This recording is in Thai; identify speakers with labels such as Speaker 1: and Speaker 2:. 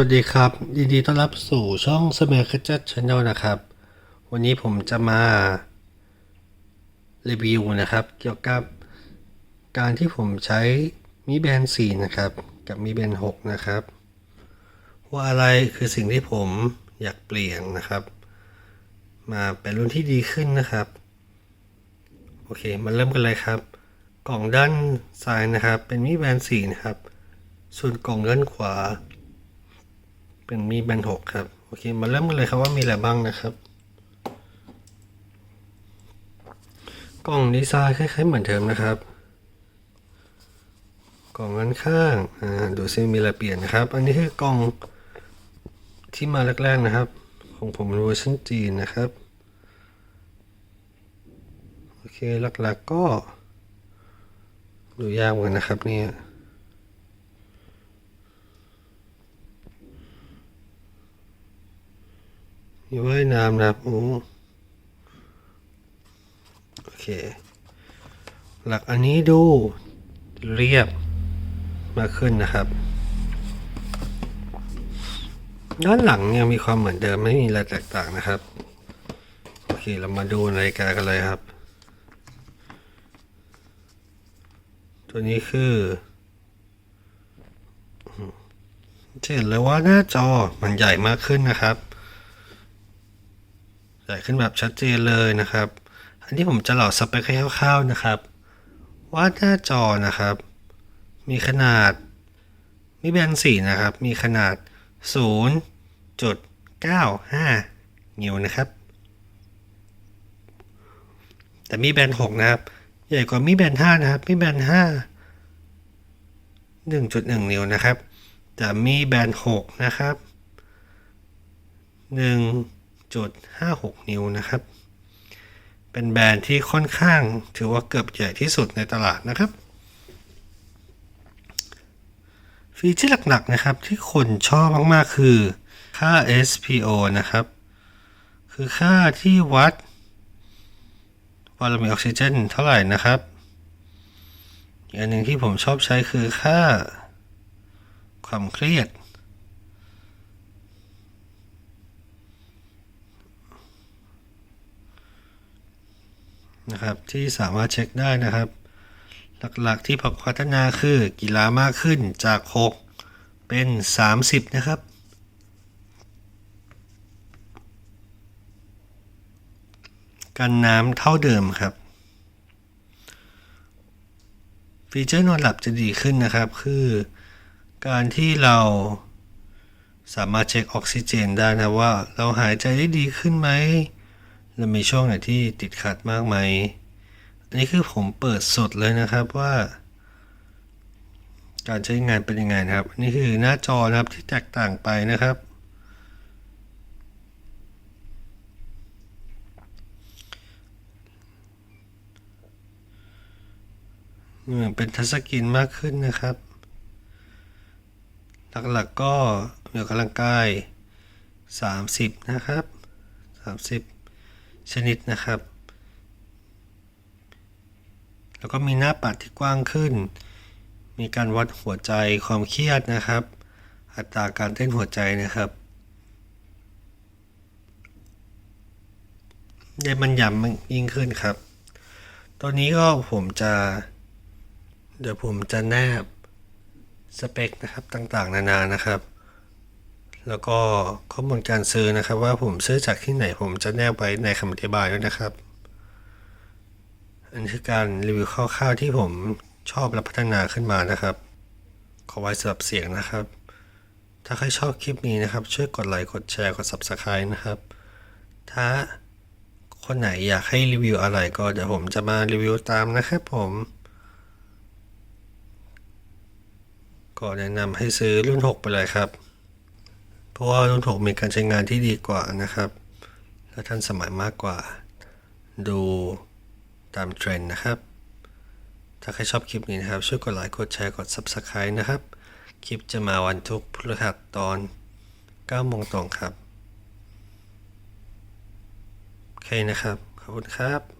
Speaker 1: วัสดีครับยินดีต้อนรับสู่ช่องสมัยขจัดช n แนลนะครับ วันนี้ผมจะมารีวิวนะครับ เกี่ยวกับการที่ผมใช้มีแบน4นะครับ กับมีแบน6นะครับ ว่าอะไรคือสิ่งที่ผมอยากเปลี่ยนนะครับ มาเป็นรุ่นที่ดีขึ้นนะครับ โอเค มาเริ่มกันเลยครับ กล่องด้านซ้ายนะครับ เป็นมีแบน4นะครับ ส่วนกล่องด้านขวา เป็นมีแบนหกครับโอเคมาเริ่มกันเลยครับว่ามีอะไรบ้างนะครับ กล่องดีไซน์คล้ายๆเหมือนเดิมนะครับกล่องด้านข้างอ่าดูซิมีอะไรเปลี่ยนนะครับ อันนี้คือกล่องที่มาแรกๆนะครับ ของผมเป็นเวอร์ชันจีนนะครับโอเคหลักๆก็ ดูยากเหมือนกันนะครับเนี่ย มีว่ายน้ำนะครับโอ้โอเค หลักอันนี้ดูเรียบมากขึ้นนะครับ ด้านหลังยังมีความเหมือนเดิมไม่มีอะไรแตกต่างนะครับ โอเคเรามาดูนาฬิกากันเลยครับ ตัวนี้คือจะเห็นเลยว่าหน้าจอมันใหญ่มากขึ้นนะครับ ใหญ่ขึ้นแบบชัดเจนเลยนะครับ อันนี้ผมจะหล่าสเปคให้คร่าวๆนะครับ ว่าหน้าจอนะครับ มีขนาด มีแบนสี่นะครับ มีขนาด 0.95 นิ้วนะครับ แต่มีแบน6นะครับ ใหญ่กว่ามีแบน5นะครับ มีแบน5 1.1 นิ้วนะครับแต่มีแบน6นะครับ 1 1.56 นิ้วนะครับ เป็นแบรนด์ที่ค่อนข้างถือว่าเกือบใหญ่ที่สุดในตลาดนะครับ ฟีเจอร์หลักๆนะครับที่คนชอบมากๆคือค่า SPO นะครับ คือค่าที่วัดวอลลุ่มออกซิเจนเท่าไหร่นะครับอีกอันหนึ่งที่ผมชอบใช้คือค่าความเครียด นะครับที่สามารถเช็คได้นะครับ หลักๆที่พัฒนาคือกีฬามากขึ้นจาก 6 เป็น 30 นะครับกันน้ำเท่าเดิมครับ ฟีเจอร์นอนหลับจะดีขึ้นนะครับ คือการที่เราสามารถเช็คออกซิเจนได้นะว่า เราหายใจได้ดีขึ้นไหม แล้วมีช่วงไหนที่ติดขัดมากไหม อันนี้คือผมเปิดสดเลยนะครับว่า การใช้งานเป็นยังไงนะครับอันนี้คือหน้าจอนะครับที่แตกต่างไปนะครับ เหมือนเป็นทัชสกรีนมากขึ้นนะครับ หลักๆก็มีออกกำลังกาย 30 นะครับ 30 ชนิดนะครับ แล้วก็มีหน้าปัดที่กว้างขึ้น มีการวัดหัวใจความเครียดนะครับ อัตราการเต้นหัวใจนะครับ ได้มันยำยิ่งขึ้นครับตัวนี้ก็ผมจะ เดี๋ยวผมจะแนบสเปคนะครับต่างๆ นานานะครับ แล้วก็ข้อมูลการซื้อนะครับ ว่าผมซื้อจากที่ไหนผมจะแนบไว้ในคำอธิบายด้วยนะครับ อันนี้คือการรีวิวคร่าวๆที่ผมชอบและพัฒนาขึ้นมานะครับ ขอไว้สำหรับเสียงนะครับ ถ้าใครชอบคลิปนี้นะครับ ช่วยกดไลค์กดแชร์กด Subscribe นะครับ ถ้าคนไหนอยากให้รีวิวอะไรก็เดี๋ยวผมจะมารีวิวตามนะครับผมก็แนะนำให้ซื้อรุ่น 6 ไปเลยครับ เพราะว่ารุ่น6มีการใช้งานที่ดีกว่านะครับ และทันสมัยมากกว่า ดูตามเทรนด์นะครับ ถ้าใครชอบคลิปนี้นะครับ ช่วยกดไลค์กดแชร์กด Subscribe นะครับ คลิปจะมาวันทุกพฤหัสตอน9โมงตรงครับ โอเคนะครับ ขอบคุณครับ